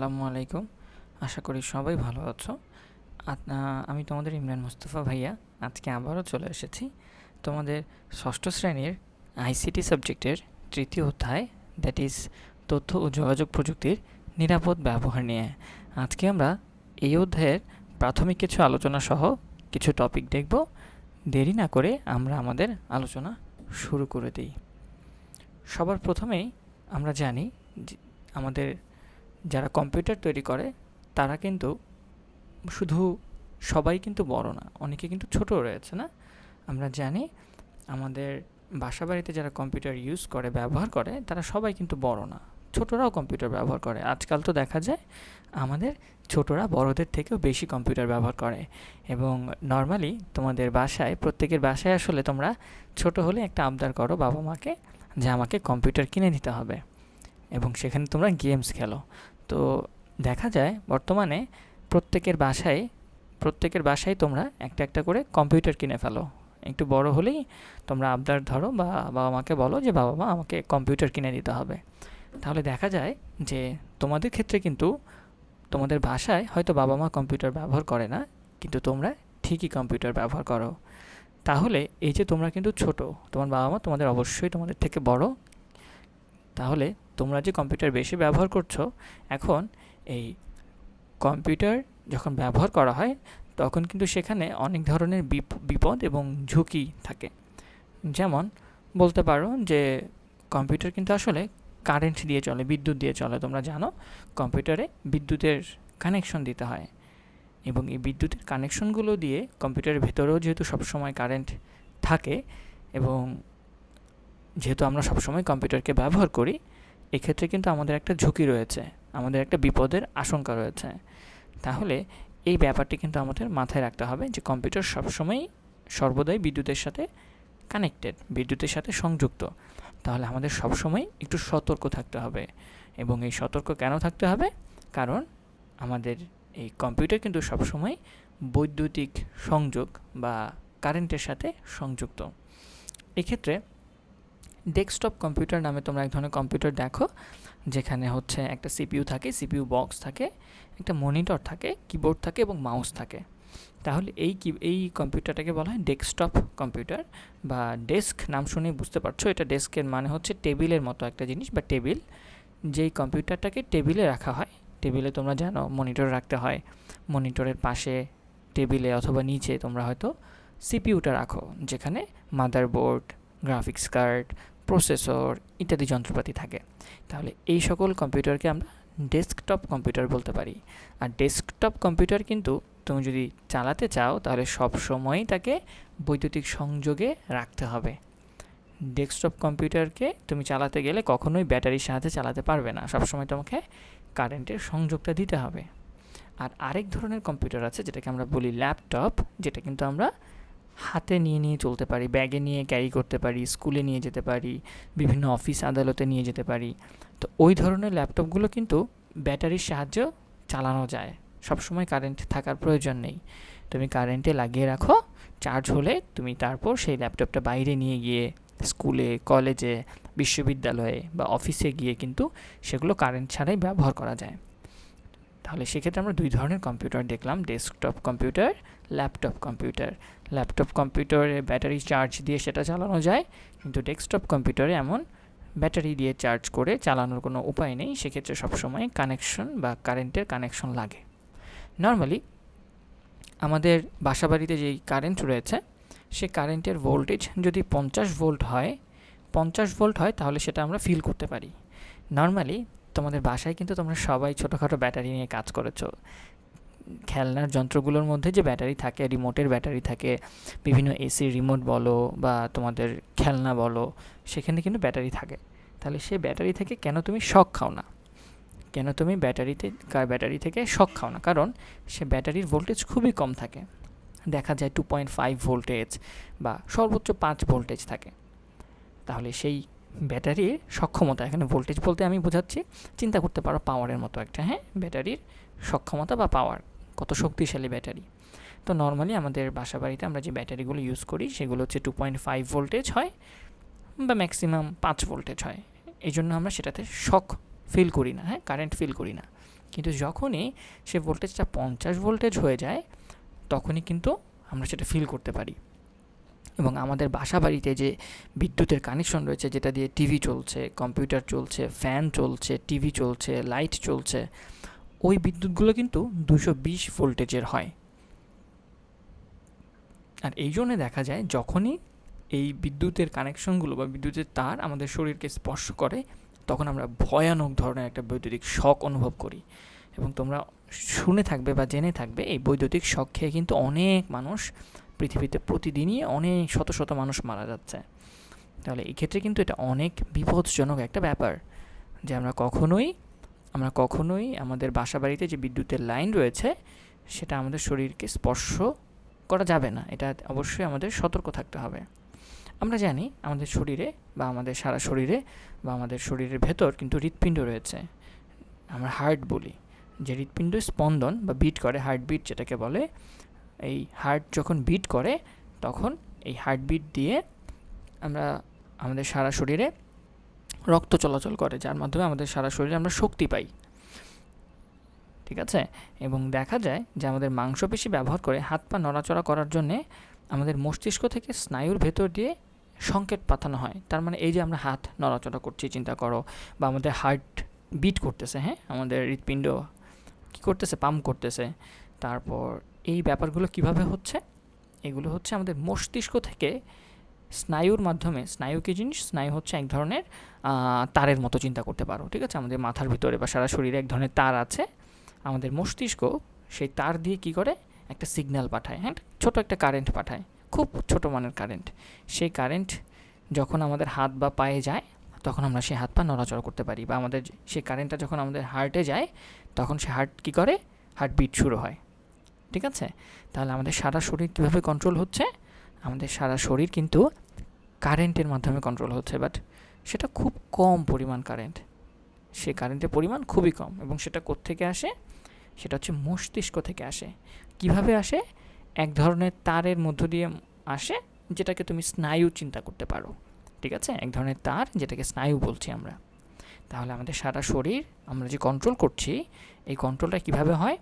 আসসালামু আলাইকুম। আশা করি সবাই ভালো আছো। আমি তোমাদের ইমরান মুস্তফা ভাইয়া। আজকে আবারও চলে এসেছি তোমাদের ষষ্ঠ শ্রেণির আইসিটি সাবজেক্টের তৃতীয় অধ্যায় দ্যাট ইজ তথ্য ও যোগাযোগ প্রযুক্তির নিরাপদ ব্যবহার নিয়ে। আজকে আমরা এই অধ্যায়ের প্রাথমিক কিছু আলোচনা সহ কিছু টপিক দেখব। দেরি না করে আমরা আমাদের আলোচনা শুরু করে দিই। সবার প্রথমেই আমরা জানি আমাদের যারা কম্পিউটার তৈরি করে, তারা কিন্তু শুধু সবাই কিন্তু বড় না, অনেকে কিন্তু ছোট রয়েছে না? আমরা জানি আমাদের বাসা বাড়িতে যারা কম্পিউটার ইউজ করে, ব্যবহার করে, তারা সবাই কিন্তু বড় না। ছোটরাও কম্পিউটার ব্যবহার করে। আজকাল তো দেখা যায় আমাদের ছোটরা বড়দের থেকেও বেশি কম্পিউটার ব্যবহার করে এবং নর্মালি তোমাদের বাসায়, প্রত্যেকের বাসায় আসলে তোমরা ছোট হলে একটা আবদার করো বাবা মাকে যে আমাকে কম্পিউটার কিনে দিতে হবে এবং সেখানে তোমরা গেমস খেলো। তো দেখা যায় বর্তমানে প্রত্যেকের বাসায় প্রত্যেকের বাসায় তোমরা একটা একটা করে কম্পিউটার কিনে ফেলো। একটু বড় হলেই তোমরা আবদার ধরো বা বাবা মাকে বলো যে, বাবা মা, আমাকে কম্পিউটার কিনে দিতে হবে। তাহলে দেখা যায় যে, তোমাদের ক্ষেত্রে কিন্তু তোমাদের বাসায় হয়তো বাবা মা কম্পিউটার ব্যবহার করে না, কিন্তু তোমরা ঠিকই কম্পিউটার ব্যবহার করো। তাহলে এই যে তোমরা কিন্তু ছোট, তোমার বাবা মা তোমাদের অবশ্যই তোমাদের থেকে বড়। তাহলে তোমরা যে কম্পিউটার বেশি ব্যবহার করছ, এখন এই কম্পিউটার যখন ব্যবহার করা হয়, তখন কিন্তু সেখানে অনেক ধরনের বিপ- বিপদ এবং ঝুঁকি থাকে। যেমন বলতে পারো যে কম্পিউটার কিন্তু আসলে কারেন্ট দিয়ে চলে, বিদ্যুৎ দিয়ে চলে, তোমরা জানো কম্পিউটারে বিদ্যুতের কানেকশন দিতে হয়। এবং এই বিদ্যুতের কানেকশনগুলো দিয়ে কম্পিউটারের ভেতরেও যেহেতু সবসময় কারেন্ট থাকে এবং যেহেতু আমরা সবসময় কম্পিউটারকে ব্যবহার করি এক্ষেত্রে কিন্তু আমাদের একটা ঝুঁকি রয়েছে, আমাদের একটা বিপদের আশঙ্কা রয়েছে। তাহলে এই ব্যাপারটি কিন্তু আমাদের মাথায় রাখতে হবে যে কম্পিউটার সবসময়ই সর্বদাই বিদ্যুতের সাথে কানেক্টেড, বিদ্যুতের সাথে সংযুক্ত। তাহলে আমাদের সবসময় একটু সতর্ক থাকতে হবে এবং এই সতর্ক কেন থাকতে হবে? কারণ আমাদের এই কম্পিউটার কিন্তু সবসময় বৈদ্যুতিক সংযোগ বা কারেন্টের সাথে সংযুক্ত। এক্ষেত্রে ডেস্কটপ কম্পিউটার নামে তোমরা এক ধরনের কম্পিউটার দেখো, যেখানে হচ্ছে একটা সিপিইউ থাকে সিপিইউ বক্স থাকে, একটা মনিটর থাকে কিবোর্ড থাকে এবং মাউস থাকে। তাহলে এই কি এই কম্পিউটারটাকে বলা হয় ডেস্কটপ কম্পিউটার বা ডেস্ক নাম শুনেই বুঝতে পারছ। এটা ডেস্কের মানে হচ্ছে টেবিলের মতো একটা জিনিস বা টেবিল যেই কম্পিউটারটাকে টেবিলে রাখা হয়। টেবিলে তোমরা জানো মনিটর রাখতে হয়। মনিটরের পাশে টেবিলে অথবা নিচে তোমরা হয়তো সিপিইউটা রাখো, যেখানে মাদারবোর্ড গ্রাফিক্স কার্ড প্রসেসর ইত্যাদি যন্ত্রপাতি থাকে। তাহলে এই সকল কম্পিউটারকে আমরা ডেস্কটপ কম্পিউটার বলতে পারি। আর ডেস্কটপ কম্পিউটার কিন্তু তুমি যদি চালাতে চাও, তাহলে সব সময়ই তাকে বৈদ্যুতিক সংযোগে রাখতে হবে। ডেস্কটপ কম্পিউটারকে তুমি চালাতে গেলে কখনোই ব্যাটারির সাহায্যে চালাতে পারবে না। সবসময় তোমাকে কারেন্টের সংযোগটা দিতে হবে। আর আরেক ধরনের কম্পিউটার আছে, যেটাকে আমরা বলি ল্যাপটপ যেটা কিন্তু আমরা হাতে নিয়ে নিয়ে চলতে পারি ব্যাগে নিয়ে ক্যারি করতে পারি স্কুলে নিয়ে যেতে পারি, বিভিন্ন অফিস আদালতে নিয়ে যেতে পারি। তো ওই ধরনের ল্যাপটপগুলো কিন্তু ব্যাটারির সাহায্য চালানো যায়। সবসময় কারেন্ট থাকার প্রয়োজন নেই। তুমি কারেন্টে লাগিয়ে রাখো চার্জ হলে তুমি তারপর সেই ল্যাপটপটা বাইরে নিয়ে গিয়ে স্কুলে কলেজে বিশ্ববিদ্যালয়ে বা অফিসে গিয়ে কিন্তু সেগুলো কারেন্ট ছাড়াই ব্যবহার করা যায়। তাহলে সেক্ষেত্রে আমরা দুই ধরনের কম্পিউটার দেখলাম desktop computer laptop computer laptop কম্পিউটারে ব্যাটারি চার্জ দিয়ে সেটা চালানো যায়, কিন্তু ডেস্কটপ কম্পিউটারে এমন ব্যাটারি দিয়ে চার্জ করে চালানোর কোনো উপায় নেই, সেক্ষেত্রে সবসময় কানেকশন বা কারেন্টের কানেকশন লাগে। নর্মালি আমাদের বাসাবাড়িতে যেই কারেন্ট রয়েছে, সে কারেন্টের ভোল্টেজ যদি পঞ্চাশ ভোল্ট হয়, পঞ্চাশ ভোল্ট হয় তাহলে সেটা আমরা ফিল করতে পারি। নর্মালি তোমাদের বাসায় কিন্তু তোমরা সবাই ছোটোখাটো ব্যাটারি নিয়ে কাজ করেছ। খেলনার যন্ত্রগুলোর মধ্যে যে ব্যাটারি থাকে, রিমোটের ব্যাটারি থাকে, বিভিন্ন এসি রিমোট বলো বা তোমাদের খেলনা বলো, সেখানে কিন্তু ব্যাটারি থাকে। তাহলে সে ব্যাটারি থেকে কেন তুমি শক খাও না? কেন তুমি ব্যাটারিতে ব্যাটারি থেকে শক খাও না? কারণ সে ব্যাটারির ভোল্টেজ খুবই কম থাকে। দেখা যায় টু পয়েন্ট ফাইভ ভোল্টেজ বা সর্বোচ্চ পাঁচ ভোল্টেজ থাকে। তাহলে সেই ব্যাটারির সক্ষমতা, এখানে ভোল্টেজ বলতে আমি বোঝাচ্ছি, চিন্তা করতে পারো পাওয়ারের মতো একটা হ্যাঁ? ব্যাটারির সক্ষমতা বা পাওয়ার কত শক্তিশালী ব্যাটারি। তো নর্মালি আমাদের বাসা বাড়িতে আমরা যে ব্যাটারিগুলো ইউজ করি, সেগুলো হচ্ছে টু পয়েন্ট ফাইভ ভোল্টেজ হয় বা ম্যাক্সিমাম পাঁচ ভোল্টেজ হয়। এই জন্য আমরা সেটাতে শখ ফিল করি না হ্যাঁ কারেন্ট ফিল করি না। কিন্তু যখনই সে ভোল্টেজটা পঞ্চাশ ভোল্টেজ হয়ে যায়, তখনই কিন্তু আমরা সেটা ফিল করতে পারি। এবং আমাদের বাসা বাড়িতে যে বিদ্যুতের কানেকশন রয়েছে, যেটা দিয়ে টিভি চলছে কম্পিউটার চলছে ফ্যান চলছে টিভি চলছে লাইট চলছে ওই বিদ্যুৎগুলো কিন্তু দুশো বিশ ভোল্টেজের হয়। আর এই জন্যে দেখা যায় যখনই এই বিদ্যুতের কানেকশনগুলো বা বিদ্যুতের তার আমাদের শরীরকে স্পর্শ করে, তখন আমরা ভয়ানক ধরনের একটা বৈদ্যুতিক শখ অনুভব করি। এবং তোমরা শুনে থাকবে বা জেনে থাকবে, এই বৈদ্যুতিক শখ খেয়ে কিন্তু অনেক মানুষ পৃথিবীতে প্রতিদিনই অনেক শত শত মানুষ মারা যাচ্ছে। তাহলে এই ক্ষেত্রে কিন্তু এটা অনেক বিপদজনক একটা ব্যাপার, যে আমরা কখনোই আমরা কখনোই আমাদের বাসা বাড়িতে যে বিদ্যুতের লাইন রয়েছে, সেটা আমাদের শরীরকে স্পর্শ করা যাবে না। এটা অবশ্যই আমাদের সতর্ক থাকতে হবে। আমরা জানি আমাদের শরীরে বা আমাদের সারা শরীরে বা আমাদের শরীরের ভেতর কিন্তু হৃৎপিণ্ড রয়েছে। আমরা হার্ট বলি। যে হৃৎপিণ্ড স্পন্দন বা বিট করে হার্ট বিট যেটাকে বলে, এই হার্ট যখন বিট করে, তখন এই হার্ট বিট দিয়ে আমরা আমাদের সারা শরীরে রক্ত চলাচল করে, যার মাধ্যমে আমাদের সারা শরীরে আমরা শক্তি পাই। ঠিক আছে? এবং দেখা যায় যে আমাদের মাংসপেশি ব্যবহার করে হাত পা নড়াচড়া করার জন্যে আমাদের মস্তিষ্ক থেকে স্নায়ুর ভেতর দিয়ে সংকেত পাঠানো হয়। তার মানে এই যে আমরা হাত নড়াচড়া করছি, চিন্তা করো, বা আমাদের হার্ট বিট করতেছে হ্যাঁ? আমাদের হৃৎপিণ্ড কী করতেছে? পাম্প করতেছে। তারপর এই ব্যাপারগুলো কীভাবে হচ্ছে? এগুলো হচ্ছে আমাদের মস্তিষ্ক থেকে স্নায়ুর মাধ্যমে, স্নায়ু কী জিনিস? স্নায়ু হচ্ছে এক ধরনের তারের মতো চিন্তা করতে পারো, ঠিক আছে? আমাদের মাথার ভিতরে বা সারা শরীরে এক ধরনের তার আছে। আমাদের মস্তিষ্ক সেই তার দিয়ে কি করে? একটা সিগন্যাল পাঠায় হ্যাঁ? ছোট একটা কারেন্ট পাঠায়, খুব ছোট মানের কারেন্ট সেই কারেন্ট যখন আমাদের হাত বা পায়ে যায়, তখন আমরা সেই হাত পা নড়াচড়া করতে পারি বা আমাদের সেই কারেন্টটা যখন আমাদের হার্টে যায়, তখন সে হার্ট কী করে? হার্ট বিট শুরু হয়, ঠিক আছে? তাহলে আমাদের সারা শরীর কীভাবে কন্ট্রোল হচ্ছে? আমাদের সারা শরীর কিন্তু কারেন্টের মাধ্যমে কন্ট্রোল হচ্ছে বাট সেটা খুব কম পরিমাণ কারেন্ট সে কারেন্টের পরিমাণ খুবই কম এবং সেটা কোত্থেকে আসে? সেটা হচ্ছে মস্তিষ্ক থেকে আসে। কীভাবে আসে? এক ধরনের তারের মধ্য দিয়ে আসে, যেটাকে তুমি স্নায়ু চিন্তা করতে পারো, ঠিক আছে? এক ধরনের তার যেটাকে স্নায়ু বলছি আমরা। তাহলে আমাদের সারা শরীর আমরা যে কন্ট্রোল করছি, এই কন্ট্রোলটা কীভাবে হয়?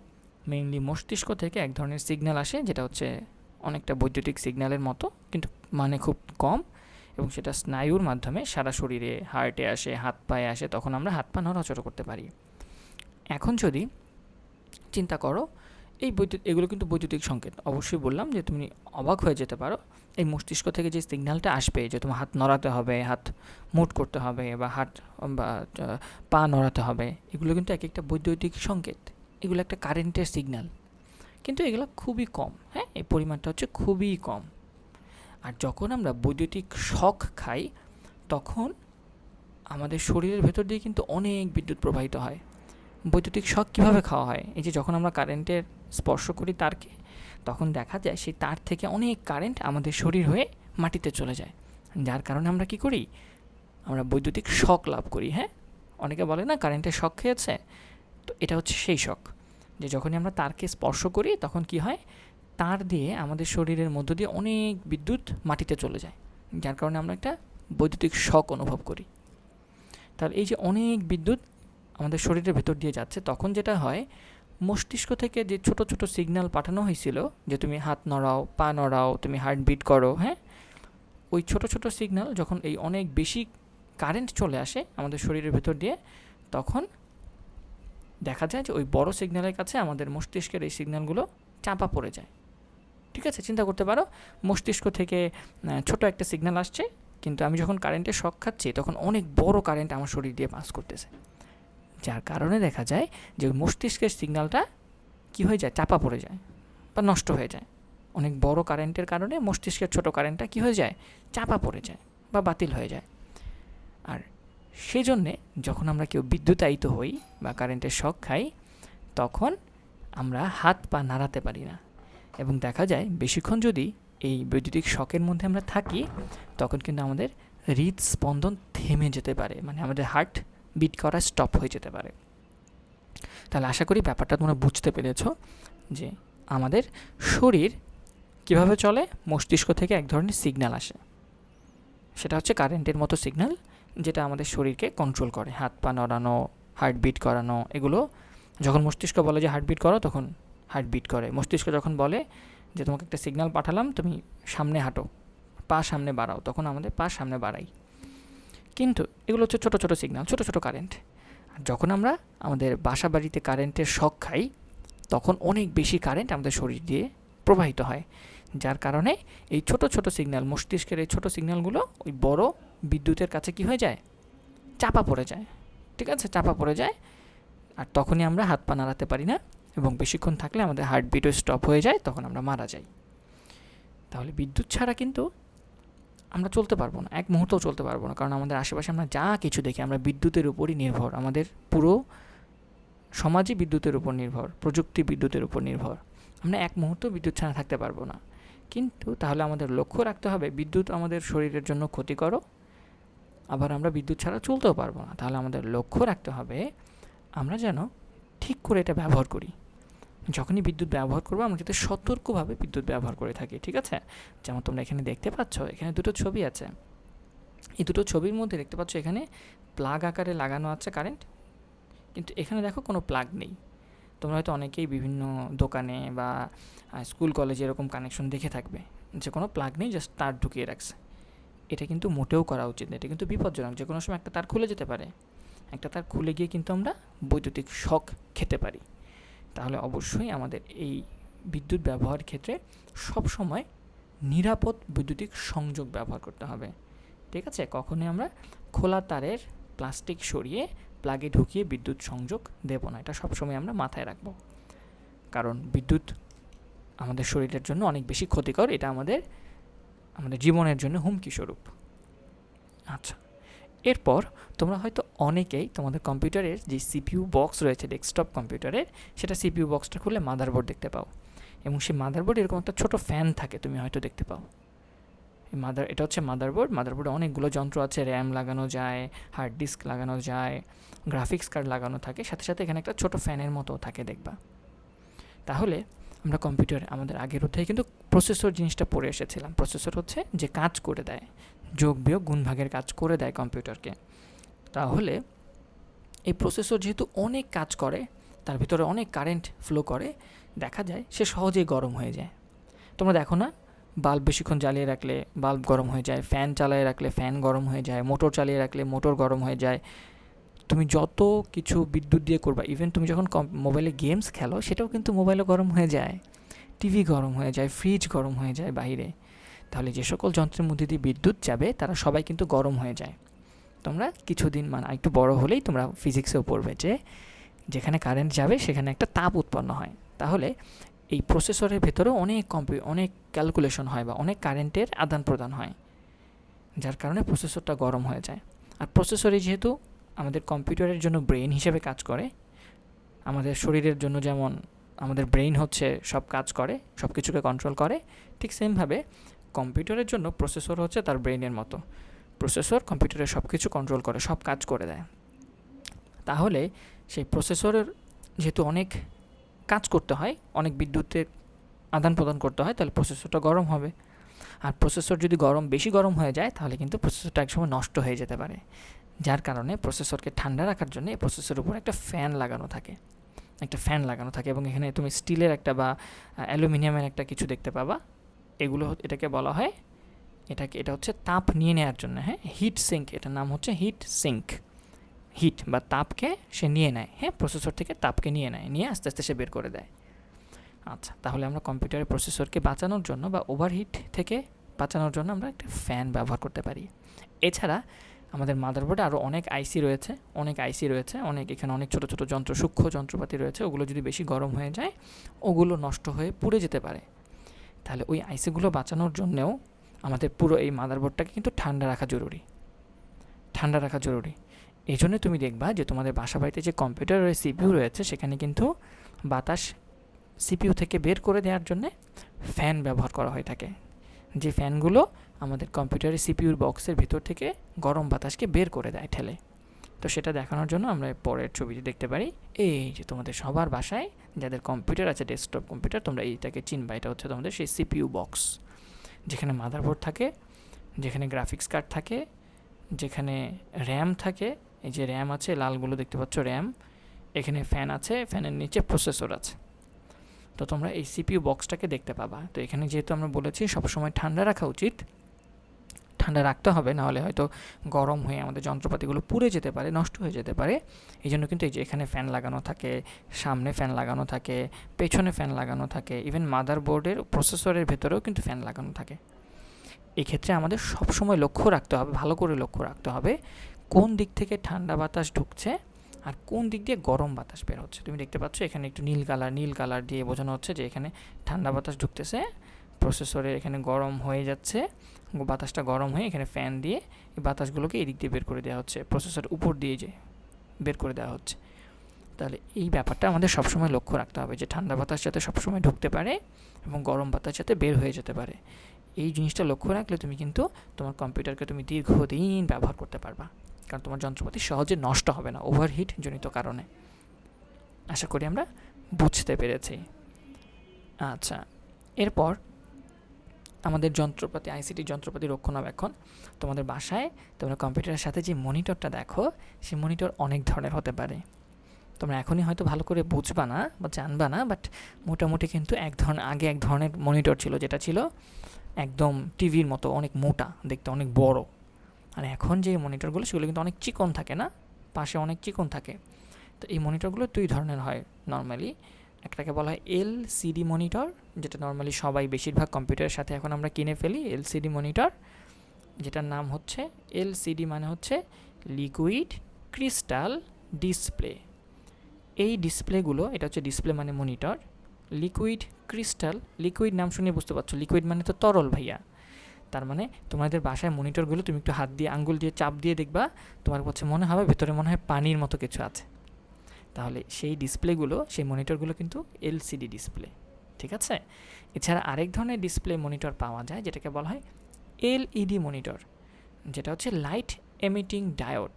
মেইনলি মস্তিষ্ক থেকে এক ধরনের সিগন্যাল আসে, যেটা হচ্ছে অনেকটা বৈদ্যুতিক সিগন্যালের মতো, কিন্তু মানে খুব কম এবং সেটা স্নায়ুর মাধ্যমে সারা শরীরে হার্টে আসে, হাত পায়ে আসে, তখন আমরা হাত পা নড়াচড়া করতে পারি। এখন যদি চিন্তা করো, এই বৈদ্যুতিক, এগুলো কিন্তু বৈদ্যুতিক সংকেত। অবশ্যই বললাম যে তুমি অবাক হয়ে যেতে পারো, এই মস্তিষ্ক থেকে যে সিগন্যালটা আসবে যে তোমার হাত নড়াতে হবে, হাত মুট করতে হবে বা হাত, বা পা নড়াতে হবে, এগুলো কিন্তু এক একটা বৈদ্যুতিক সংকেত। এগুলো একটা কারেন্টের সিগন্যাল। কিন্তু এগুলো খুবই কম হ্যাঁ? এই পরিমাণটা হচ্ছে খুবই কম। আর যখন আমরা বৈদ্যুতিক শখ খাই, তখন আমাদের শরীরের ভেতর দিয়ে কিন্তু অনেক বিদ্যুৎ প্রবাহিত হয়। বৈদ্যুতিক শখ কীভাবে খাওয়া হয়? এই যে যখন আমরা কারেন্টের স্পর্শ করি তারকে, তখন দেখা যায় সেই তার থেকে অনেক কারেন্ট আমাদের শরীর হয়ে মাটিতে চলে যায়। যার কারণে আমরা কি করি? আমরা বৈদ্যুতিক শখ লাভ করি হ্যাঁ? অনেকে বলে না কারেন্টের শখ খেয়েছে? তো এটা হচ্ছে সেই শখ যে যখনই আমরা তারকে স্পর্শ করি, তখন কি হয়? তার দিয়ে আমাদের শরীরের মধ্য দিয়ে অনেক বিদ্যুৎ মাটিতে চলে যায়, যার কারণে আমরা একটা বৈদ্যুতিক শখ অনুভব করি। তাহলে এই যে অনেক বিদ্যুৎ আমাদের শরীরের ভেতর দিয়ে যাচ্ছে, তখন যেটা হয়, মস্তিষ্ক থেকে যে ছোট ছোট সিগন্যাল পাঠানো হয়েছিল যে তুমি হাত নড়াও, পা নড়াও, তুমি হার্ট বিট করো হ্যাঁ? ওই ছোট ছোট সিগন্যাল যখন এই অনেক বেশি কারেন্ট চলে আসে আমাদের শরীরের ভেতর দিয়ে, তখন দেখা যায় যে ওই বড় সিগন্যালের কাছে আমাদের মস্তিষ্কের এই সিগন্যালগুলো চাপা পড়ে যায়। ঠিক আছে? চিন্তা করতে পারো, মস্তিষ্ক থেকে ছোট একটা সিগন্যাল আসছে, কিন্তু আমি যখন কারেন্টের শখ খাচ্ছি, তখন অনেক বড় কারেন্ট আমার শরীর দিয়ে পাস করতেছে। যার কারণে দেখা যায় যে ওই মস্তিষ্কের সিগন্যালটা কী হয়ে যায়? চাপা পড়ে যায় বা নষ্ট হয়ে যায়। অনেক বড় কারেন্টের কারণে মস্তিষ্কের ছোট কারেন্টটা কী হয়ে যায়? চাপা পড়ে যায় বা বাতিল হয়ে যায়। আর সেই জন্যে যখন আমরা কেউ বিদ্যুতায়িত হই বা কারেন্টের শখ খাই, তখন আমরা হাত পা নাড়াতে পারি না। এবং দেখা যায় বেশিক্ষণ যদি এই বৈদ্যুতিক শখের মধ্যে আমরা থাকি, তখন কিন্তু আমাদের হৃদস্পন্দন থেমে যেতে পারে। মানে আমাদের হার্ট বিট করা স্টপ হয়ে যেতে পারে। তাহলে আশা করি ব্যাপারটা তোমরা বুঝতে পেরেছ যে আমাদের শরীর কীভাবে চলে? মস্তিষ্ক থেকে এক ধরনের সিগন্যাল আসে। সেটা হচ্ছে কারেন্টের মতো সিগন্যাল যেটা আমাদের শরীরকে কন্ট্রোল করে। হাত পা নড়ানো হার্ট বিট করানো, এগুলো যখন মস্তিষ্ক বলে যে হার্টবিট করো, তখন হার্টবিট করে। মস্তিষ্ক যখন বলে যে তোমাকে একটা সিগনাল পাঠালাম, তুমি সামনে হাঁটো, পা সামনে বাড়াও, তখন আমাদের পা সামনে বাড়াই। কিন্তু এগুলো হচ্ছে ছোটো ছোটো সিগনাল ছোটো ছোটো কারেন্ট আর যখন আমরা আমাদের বাসা বাড়িতে কারেন্টের শখ খাই, তখন অনেক বেশি কারেন্ট আমাদের শরীর দিয়ে প্রবাহিত হয়। যার কারণে এই ছোট ছোট সিগন্যাল মস্তিষ্কের এই ছোট সিগন্যালগুলো ওই বড় বিদ্যুতের কাছে কি হয়ে যায়? চাপা পড়ে যায়। ঠিক আছে? চাপা পড়ে যায়। আর তখনই আমরা হাত পা নাড়াতে পারি না এবং বেশিক্ষণ থাকলে আমাদের হার্টবিটও স্টপ হয়ে যায়, তখন আমরা মারা যাই। তাহলে বিদ্যুৎ ছাড়া কিন্তু আমরা চলতে পারব না। এক মুহূর্তও চলতে পারব না। কারণ আমাদের আশেপাশে আমরা যা কিছু দেখি, আমরা বিদ্যুতের উপরই নির্ভর। আমাদের পুরো সমাজই বিদ্যুতের উপর নির্ভর। প্রযুক্তি বিদ্যুতের উপর নির্ভর। আমরা এক মুহূর্ত বিদ্যুৎ ছাড়া থাকতে পারব না। কিন্তু তাহলে আমাদের লক্ষ্য রাখতে হবে, বিদ্যুৎ আমাদের শরীরের জন্য ক্ষতিকরও আবার আমরা বিদ্যুৎ ছাড়া চলতেও পারব না। তাহলে আমাদের লক্ষ্য রাখতে হবে, আমরা যেন ঠিক করে এটা ব্যবহার করি। যখনই বিদ্যুৎ ব্যবহার করব, আমরা যাতে সতর্কভাবে বিদ্যুৎ ব্যবহার করে থাকি, ঠিক আছে? যেমন তোমরা এখানে দেখতে পাচ্ছ, এখানে দুটো ছবি আছে। এই দুটো ছবির মধ্যে দেখতে পাচ্ছ এখানে প্লাগ আকারে লাগানো আছে কারেন্ট, কিন্তু এখানে দেখো কোনো প্লাগ নেই। তোমরা হয়তো অনেকেই বিভিন্ন দোকানে বা স্কুল, কলেজে এরকম কানেকশন দেখে থাকবে যে কোনো প্লাগ নেই, জাস্ট তার ঢুকিয়ে রাখছে। এটা কিন্তু মোটেও করা উচিত এটা কিন্তু বিপজ্জনক। যে কোনো সময় একটা তার খুলে যেতে পারে। একটা তার খুলে গিয়ে কিন্তু আমরা বৈদ্যুতিক শখ খেতে পারি। তাহলে অবশ্যই আমাদের এই বিদ্যুৎ ব্যবহার ক্ষেত্রে সব সময় নিরাপদ বৈদ্যুতিক সংযোগ ব্যবহার করতে হবে। ঠিক আছে? কখনোই আমরা খোলা তারের প্লাস্টিক সরিয়ে প্লাগে ঢুকিয়ে বিদ্যুৎ সংযোগ দেব না। এটা সবসময় আমরা মাথায় রাখব। কারণ বিদ্যুৎ আমাদের শরীরের জন্য অনেক বেশি ক্ষতিকর। এটা আমাদের আমাদের জীবনের জন্য হুমকি স্বরূপ। আচ্ছা এরপর তোমরা হয়তো অনেকেই তোমাদের কম্পিউটারের যে সিপিইউ বক্স রয়েছে, ডেস্কটপ কম্পিউটারের, সেটা সিপিইউ বক্সটা খুলে মাদারবোর্ড দেখতে পাও। এবং সেই মাদারবোর্ড এরকম একটা ছোটো ফ্যান থাকে, তুমি হয়তো দেখতে পাও। মাদার, এটা হচ্ছে মাদারবোর্ড। মাদারবোর্ডে অনেকগুলো যন্ত্র আছে, র্যাম লাগানো যায়, হার্ড ডিস্ক লাগানো যায়, গ্রাফিক্স কার্ড লাগানো থাকে। সাথে সাথে এখানে একটা ছোটো ফ্যানের মতো থাকে, দেখবা। তাহলে আমরা কম্পিউটার আমাদের আগের অধ্যায়ে কিন্তু প্রসেসর জিনিসটা পড়ে এসেছিলাম। প্রসেসর হচ্ছে যে কাজ করে দেয়, যোগ, বিয়োগ, গুণ ভাগের কাজ করে দেয় কম্পিউটারকে। তাহলে এই প্রসেসর যেহেতু অনেক কাজ করে, তার ভিতরে অনেক কারেন্ট ফ্লো করে, দেখা যায় সে সহজেই গরম হয়ে যায়। তোমরা দেখো না বাল্ব বেশিক্ষণ জ্বালিয়ে রাখলে বাল্ব গরম হয়ে যায় ফ্যান চালিয়ে রাখলে ফ্যান গরম হয়ে যায় মোটর চালিয়ে রাখলে মোটর গরম হয়ে যায় তুমি যত কিছু বিদ্যুৎ দিয়ে করবা ইভেন তুমি যখন মোবাইলে গেমস খেলো, সেটাও কিন্তু মোবাইলও গরম হয়ে যায়। টিভি গরম হয়ে যায় ফ্রিজ গরম হয়ে যায় বাইরে তাহলে যে সকল যন্ত্রের মধ্যে দিয়ে বিদ্যুৎ যাবে, তারা সবাই কিন্তু গরম হয়ে যায়। তোমরা কিছুদিন মানে একটু বড় হলেই তোমরা ফিজিক্সেও পড়বে যে, যেখানে কারেন্ট যাবে, সেখানে একটা তাপ উৎপন্ন হয়। তাহলে এই প্রসেসরের ভেতরেও অনেক কম্পিউ অনেক ক্যালকুলেশন হয় বা অনেক কারেন্টের আদান প্রদান হয়, যার কারণে প্রসেসরটা গরম হয়ে যায়। আর প্রসেসরে যেহেতু আমাদের কম্পিউটারের জন্য ব্রেন হিসেবে কাজ করে। আমাদের শরীরের জন্য যেমন আমাদের ব্রেইন হচ্ছে সব কাজ করে, সব কিছুকে কন্ট্রোল করে, ঠিক সেমভাবে কম্পিউটারের জন্য প্রসেসর হচ্ছে তার ব্রেইনের মতো। প্রসেসর কম্পিউটারের সব কিছু কন্ট্রোল করে, সব কাজ করে দেয়। তাহলে সেই প্রসেসরের যেহেতু অনেক কাজ করতে হয়, অনেক বিদ্যুতের আদান প্রদান করতে হয়, তাহলে প্রসেসরটা গরম হবে। আর প্রসেসর যদি গরম, বেশি গরম হয়ে যায়, তাহলে কিন্তু প্রসেসরটা একসময় নষ্ট হয়ে যেতে পারে। যার কারণে প্রসেসরকে ঠান্ডা রাখার জন্য এই প্রসেসরের উপর একটা ফ্যান লাগানো থাকে। একটা ফ্যান লাগানো থাকে এবং এখানে তুমি স্টিলের একটা বা অ্যালুমিনিয়ামের একটা কিছু দেখতে পাবা। এগুলো এটাকে বলা হয়, এটাকে, এটা হচ্ছে তাপ নিয়ে নেওয়ার জন্য হ্যাঁ? হিট সিঙ্ক, এটার নাম হচ্ছে হিট সিঙ্ক। হিট বা তাপকে সে নিয়ে নেয় হ্যাঁ? প্রসেসর থেকে তাপকে নিয়ে নেয়, নিয়ে আস্তে আস্তে সে বের করে দেয়। আচ্ছা তাহলে আমরা কম্পিউটারের প্রসেসরকে বাঁচানোর জন্য বা ওভারহিট থেকে বাঁচানোর জন্য আমরা একটা ফ্যান ব্যবহার করতে পারি। এছাড়া আমাদের মাদারবোর্ডে আরও অনেক আইসি রয়েছে, অনেক আইসি রয়েছে, অনেক এখানে অনেক ছোটো ছোটো যন্ত্র, সূক্ষ্ম যন্ত্রপাতি রয়েছে, ওগুলো যদি বেশি গরম হয়ে যায়, ওগুলো নষ্ট হয়ে পুড়ে যেতে পারে। তাহলে ওই আইসিগুলো বাঁচানোর জন্যেও আমাদের পুরো এই মাদারবোর্ডটাকে কিন্তু ঠান্ডা রাখা জরুরি। ঠান্ডা রাখা জরুরি। এই জন্য তুমি দেখবা যে তোমাদের বাসা বাড়িতে যে কম্পিউটার রয়েছে সিপিউ রয়েছে, সেখানে কিন্তু বাতাস সিপিইউ থেকে বের করে দেওয়ার জন্যে ফ্যান ব্যবহার করা হয়ে থাকে। যে ফ্যানগুলো আমাদের কম্পিউটারের সিপিউর বক্সের ভিতর থেকে গরম বাতাসকে বের করে দেয় ঠেলে। তো সেটা দেখানোর জন্য আমরা পরের ছবিটি দেখতে পারি। এই যে তোমাদের সবার বাসায় যাদের কম্পিউটার আছে, ডেস্কটপ কম্পিউটার, তোমরা এইটাকে চিনবা, এটা হচ্ছে তোমাদের সেই সিপিইউ বক্স। যেখানে মাদারবোর্ড থাকে, যেখানে গ্রাফিক্স কার্ড থাকে, যেখানে র্যাম থাকে, এই যে র্যাম আছে, লালগুলো দেখতে পাচ্ছ র্যাম। এখানে ফ্যান আছে, ফ্যানের নিচে প্রসেসর আছে। তো তোমরা এই সিপিইউ বক্সটাকে দেখতে পাবা। তো এখানে যেহেতু আমরা বলেছি সবসময় ঠান্ডা রাখা উচিত। ঠান্ডা রাখতে হবে, নাহলে হয়তো গরম হয়ে আমাদের যন্ত্রপাতিগুলো পুড়ে যেতে পারে, নষ্ট হয়ে যেতে পারে। এই জন্য কিন্তু এই যে এখানে ফ্যান লাগানো থাকে, সামনে ফ্যান লাগানো থাকে, পেছনে ফ্যান লাগানো থাকে ইভেন মাদার বোর্ডের প্রসেসরের ভেতরেও কিন্তু ফ্যান লাগানো থাকে। এক্ষেত্রে আমাদের সবসময় লক্ষ্য রাখতে হবে, ভালো করে লক্ষ্য রাখতে হবে, কোন দিক থেকে ঠান্ডা বাতাস ঢুকছে আর কোন দিক দিয়ে গরম বাতাস বের হচ্ছে? তুমি দেখতে পাচ্ছ এখানে একটু নীল কালার নীল কালার দিয়ে বোঝানো হচ্ছে যে এখানে ঠান্ডা বাতাস ঢুকতেছে। প্রসেসরে এখানে গরম হয়ে যাচ্ছে। বাতাসটা গরম হয়ে এখানে ফ্যান দিয়ে এই বাতাসগুলোকে এদিক দিয়ে বের করে দেওয়া হচ্ছে। প্রসেসর উপর দিয়ে যে বের করে দেওয়া হচ্ছে। তাহলে এই ব্যাপারটা আমাদের সবসময় লক্ষ্য রাখতে হবে যে ঠান্ডা বাতাস যাতে সবসময় ঢুকতে পারে এবং গরম বাতাস যাতে বের হয়ে যেতে পারে। এই জিনিসটা লক্ষ্য রাখলে তুমি কিন্তু তোমার কম্পিউটারকে তুমি দীর্ঘদিন ব্যবহার করতে পারবা। কারণ তোমার যন্ত্রপাতি সহজে নষ্ট হবে না ওভারহিট জনিত কারণে। আশা করি আমরা বুঝতে পেরেছি। আচ্ছা এরপর আমাদের যন্ত্রপাতি আইসিটি যন্ত্রপাতি রক্ষণাবেক্ষণ। তোমাদের বাসায় তোমরা কম্পিউটারের সাথে যে মনিটরটা দেখো সেই মনিটর অনেক ধরনের হতে পারে। তোমরা এখনই হয়তো ভালো করে বুঝবা না বা জানবা না বাট মোটামুটি কিন্তু এক ধরনের, আগে এক ধরনের মনিটর ছিল, যেটা ছিল একদম টিভির মতো, অনেক মোটা, দেখতে অনেক বড়। আর এখন যে মনিটরগুলো সেগুলো কিন্তু অনেক চিকন থাকে না? পাশে অনেক চিকন থাকে। তো এই মনিটরগুলো দুই ধরনের হয় নর্মালি একটাকে বলা হয় এল সিডি মনিটর যেটা নর্মালি সবাই বেশিরভাগ কম্পিউটারের সাথে এখন আমরা কিনে ফেলি এলসিডি মনিটর যেটার নাম হচ্ছে এলসিডি মানে হচ্ছে লিকুইড ক্রিস্টাল ডিসপ্লে এই ডিসপ্লেগুলো এটা হচ্ছে ডিসপ্লে মানে মনিটর লিকুইড ক্রিস্টাল লিকুইড নাম শুনে বুঝতে পারছ। লিকুইড মানে তো তরল ভাইয়া। তার মানে তোমাদের বাসায় মনিটরগুলো তুমি একটু হাত দিয়ে, আঙ্গুল দিয়ে, চাপ দিয়ে দেখবা তোমার কাছে মনে হবে ভেতরে মনে হয় পানির মতো কিছু আছে। তাহলে সেই ডিসপ্লেগুলো, সেই মনিটরগুলো কিন্তু এলসিডি ডিসপ্লে, ঠিক আছে? এছাড়া আরেক ধরনের ডিসপ্লে মনিটর পাওয়া যায়, যেটাকে বলা হয় এলইডি মনিটর, যেটা হচ্ছে light emitting diode,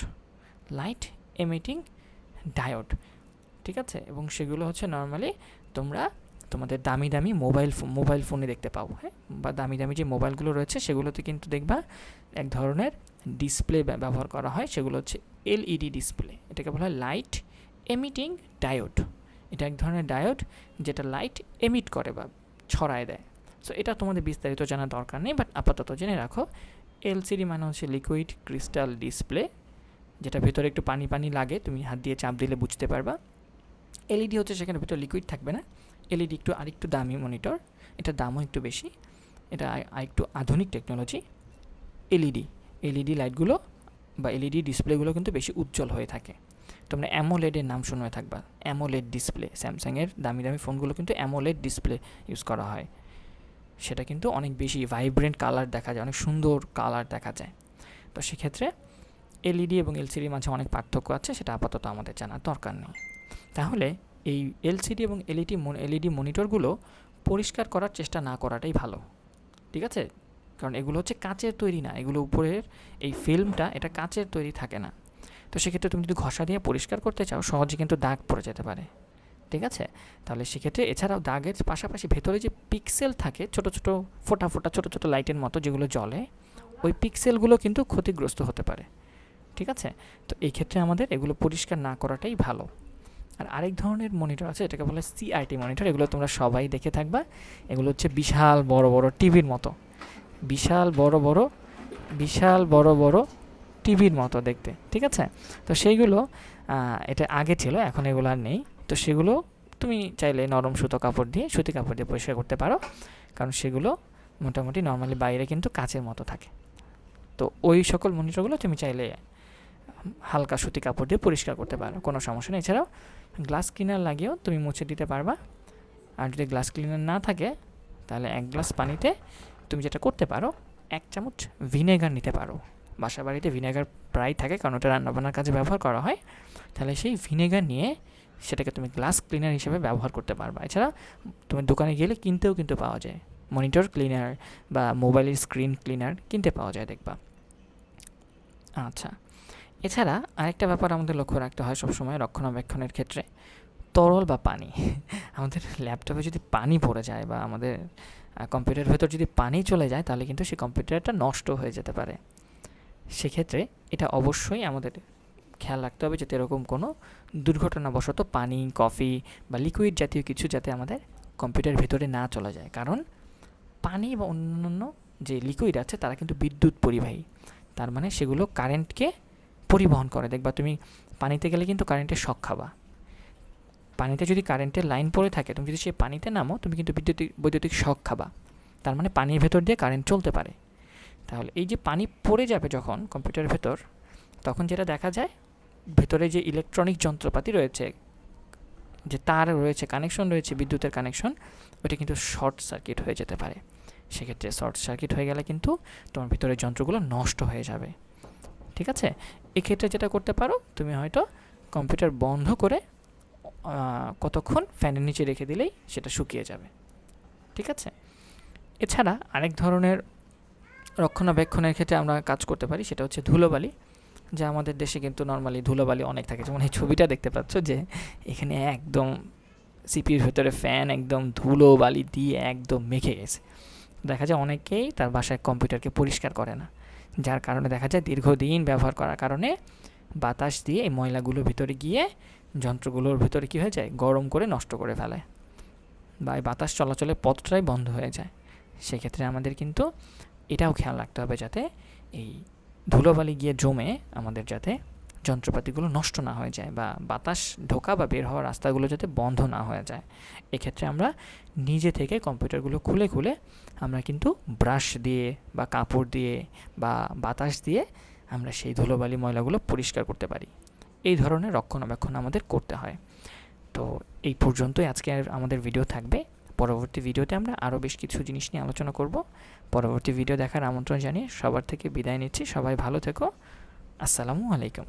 light emitting diode, ঠিক আছে? এবং সেগুলো হচ্ছে নর্মালি তোমরা তোমাদের দামি দামি মোবাইল মোবাইল ফোনে দেখতে পাও হ্যাঁ? বা দামি দামি যে মোবাইলগুলো রয়েছে সেগুলোতে কিন্তু দেখবা এক ধরনের ডিসপ্লে ব্যবহার করা হয়। সেগুলো হচ্ছে এলইডি ডিসপ্লে। এটাকে বলা হয় লাইট এমিটিং ডায়োড। এটা এক ধরনের ডায়োড যেটা লাইট এমিট করে বা ছড়ায় দেয়। সো এটা তোমাদের বিস্তারিত জানার দরকার নেই বাট আপাতত জেনে রাখো এলসিডি মানে হচ্ছে লিকুইড ক্রিস্টাল ডিসপ্লে, যেটা ভেতরে একটু পানি পানি লাগে, তুমি হাত দিয়ে চাপ দিলে বুঝতে পারবা। এলইডি হচ্ছে সেখানে ভেতরে লিকুইড থাকবে না। এলইডি একটু আরেকটু দামি মনিটর, এটার দামও একটু বেশি, এটা আরেকটু আধুনিক টেকনোলজি, এলইডি এলইডি লাইটগুলো বা এলইডি ডিসপ্লেগুলো কিন্তু বেশি উজ্জ্বল হয়ে থাকে। তোমরা অ্যামোলেডের নাম শুনে থাকবা, অ্যামোলেড ডিসপ্লে, স্যামসাংয়ের দামি দামি ফোনগুলো কিন্তু অ্যামোলেড ডিসপ্লে ইউজ করা হয়। সেটা কিন্তু অনেক বেশি ভাইব্রেন্ট কালার দেখা যায়, অনেক সুন্দর কালার দেখা যায়। তো সেক্ষেত্রে এলইডি এবং এলসিডির মাঝে অনেক পার্থক্য আছে, সেটা আপাতত আমাদের জানার দরকার নেই। তাহলে এই এলসিডি এবং এলইডি এলইডি মনিটরগুলো পরিষ্কার করার চেষ্টা না করাটাই ভালো। ঠিক আছে? কারণ এগুলো হচ্ছে কাঁচের তৈরি না, এগুলো উপরের এই ফিল্মটা এটা কাঁচের তৈরি থাকে না। তো সেক্ষেত্রে তুমি যদি ঘষা দিয়ে পরিষ্কার করতে চাও, সহজে কিন্তু দাগ পড়ে যেতে পারে। ঠিক আছে? তাহলে সেক্ষেত্রে এছাড়াও দাগের পাশাপাশি ভেতরে যে পিক্সেল থাকে, ছোট ছোট, ফোটা ফোটা, ছোট ছোট লাইটের মতো যেগুলো জ্বলে, ওই পিক্সেলগুলো কিন্তু ক্ষতিগ্রস্ত হতে পারে। ঠিক আছে? তো এই ক্ষেত্রে আমাদের এগুলো পরিষ্কার না করাটাই ভালো। আর আরেক ধরনের মনিটর আছে, এটাকে বলে সিআইটি মনিটর এগুলো তোমরা সবাই দেখে থাকবা। এগুলো হচ্ছে বিশাল বড় বড় টিভির মতো। বিশাল বড় বড়, বিশাল বড় বড় টিভির মতো দেখতে, ঠিক আছে? তো সেইগুলো এটা আগে ছিল, এখন এগুলো আর নেই। তো সেগুলো তুমি চাইলে নরম সুতো কাপড় দিয়ে, সুতি কাপড় দিয়ে পরিষ্কার করতে পারো। কারণ সেগুলো মোটামুটি নর্মালি বাইরে কিন্তু কাচের মতো থাকে। তো ওই সকল মনিটরগুলো তুমি চাইলে হালকা সুতি কাপড় দিয়ে পরিষ্কার করতে পারো, কোনো সমস্যা নেই। এছাড়াও গ্লাস ক্লিনার লাগিয়েও তুমি মুছে দিতে পারবা। আর যদি গ্লাস ক্লিনার না থাকে, তাহলে এক গ্লাস পানিতে তুমি যেটা করতে পারো, এক চামচ ভিনেগার নিতে পারো। বাসা বাড়িতে ভিনেগার প্রায় থাকে, কারণ ওটা রান্নাবান্নার কাজে ব্যবহার করা হয়। তাহলে সেই ভিনেগার নিয়ে সেটাকে তুমি গ্লাস ক্লিনার হিসেবে ব্যবহার করতে পারবা। এছাড়া তুমি দোকানে গেলে কিনতেও কিন্তু পাওয়া যায়। মনিটর ক্লিনার বা মোবাইলের স্ক্রিন ক্লিনার কিনতে পাওয়া যায়, দেখবা। আচ্ছা। এছাড়া আরেকটা ব্যাপার আমাদের লক্ষ্য রাখতে হয় সবসময় রক্ষণাবেক্ষণের ক্ষেত্রে। তরল বা পানি। আমাদের ল্যাপটপে যদি পানি পড়ে যায় বা আমাদের কম্পিউটারের ভেতর যদি পানি চলে যায়, তাহলে কিন্তু সেই কম্পিউটারটা নষ্ট হয়ে যেতে পারে। সেক্ষেত্রে এটা অবশ্যই আমাদের খেয়াল রাখতে হবে যাতে এরকম কোনো দুর্ঘটনাবশত পানি, কফি বা লিকুইড জাতীয় কিছু যাতে আমাদের কম্পিউটারের ভেতরে না চলে যায়। কারণ পানি বা অন্যান্য যে লিকুইড আছে, তারা কিন্তু বিদ্যুৎ পরিবাহী। তার মানে সেগুলো কারেন্টকে পরিবহন করে। দেখবা তুমি পানিতে গেলে কিন্তু কারেন্টের শক খাবা। পানিতে যদি কারেন্টের লাইন পড়ে থাকে, তুমি যদি সেই পানিতে নামো, তুমি কিন্তু বিদ্যুতিক, বৈদ্যুতিক শক খাবা। তার মানে পানির ভেতর দিয়ে কারেন্ট চলতে পারে। তাহলে এই যে পানি পড়ে যাবে যখন কম্পিউটারের ভেতর, তখন যেটা দেখা যায়, ভেতরে যে ইলেকট্রনিক যন্ত্রপাতি রয়েছে, যে তার রয়েছে কানেকশন রয়েছে, বিদ্যুতের কানেকশন ওটা কিন্তু শর্ট সার্কিট হয়ে যেতে পারে। সেক্ষেত্রে শর্ট সার্কিট হয়ে গেলে কিন্তু তোমার ভিতরে যন্ত্রগুলো নষ্ট হয়ে যাবে। ঠিক আছে? এক্ষেত্রে যেটা করতে পারো, তুমি হয়তো কম্পিউটার বন্ধ করে কতক্ষণ ফ্যানের নিচে রেখে দিলেই সেটা শুকিয়ে যাবে। ঠিক আছে? এছাড়া আরেক ধরনের রক্ষণাবেক্ষণের ক্ষেত্রে আমরা কাজ করতে পারি, সেটা হচ্ছে ধুলোবালি, যা আমাদের দেশে কিন্তু নর্মালি ধুলোবালি অনেক থাকে। যেমন এই ছবিটা দেখতে পাচ্ছ যে, এখানে একদম সিপির ভেতরে ফ্যান একদম ধুলো বালি দিয়ে একদম মেখে গেছে। দেখা যায় অনেকেই তার বাসায় কম্পিউটারকে পরিষ্কার করে না। যার কারণে দেখা যায় দীর্ঘদিন ব্যবহার করার কারণে বাতাস দিয়ে এই ময়লাগুলোর ভিতরে গিয়ে যন্ত্রগুলোর ভিতরে কী হয়ে যায়? গরম করে নষ্ট করে ফেলে বা এই বাতাস চলাচলের পথটাই বন্ধ হয়ে যায়। সেক্ষেত্রে আমাদের কিন্তু এটাও খেয়াল রাখতে হবে যাতে এই ধুলোবালি গিয়ে জমে আমাদের যাতে যন্ত্রপাতিগুলো নষ্ট না হয়ে যায় বা বাতাস ঢোকা বা বের হওয়ার রাস্তাগুলো যাতে বন্ধ না হয়ে যায়। এক্ষেত্রে আমরা নিজে থেকে কম্পিউটারগুলো খুলে খুলে আমরা কিন্তু ব্রাশ দিয়ে বা কাপড় দিয়ে বা বাতাস দিয়ে আমরা সেই ধুলোবালি ময়লাগুলো পরিষ্কার করতে পারি। এই ধরনের রক্ষণাবেক্ষণ আমাদের করতে হয়। তো এই পর্যন্তই আজকে আমাদের ভিডিও থাকবে। পরবর্তী ভিডিওতে আমরা আরও বেশ কিছু জিনিস নিয়ে আলোচনা করব। পরবর্তী ভিডিও দেখার আমন্ত্রণ জানিয়ে সবার থেকে বিদায় নিচ্ছি। সবাই ভালো থেকো। আসসালামু আলাইকুম।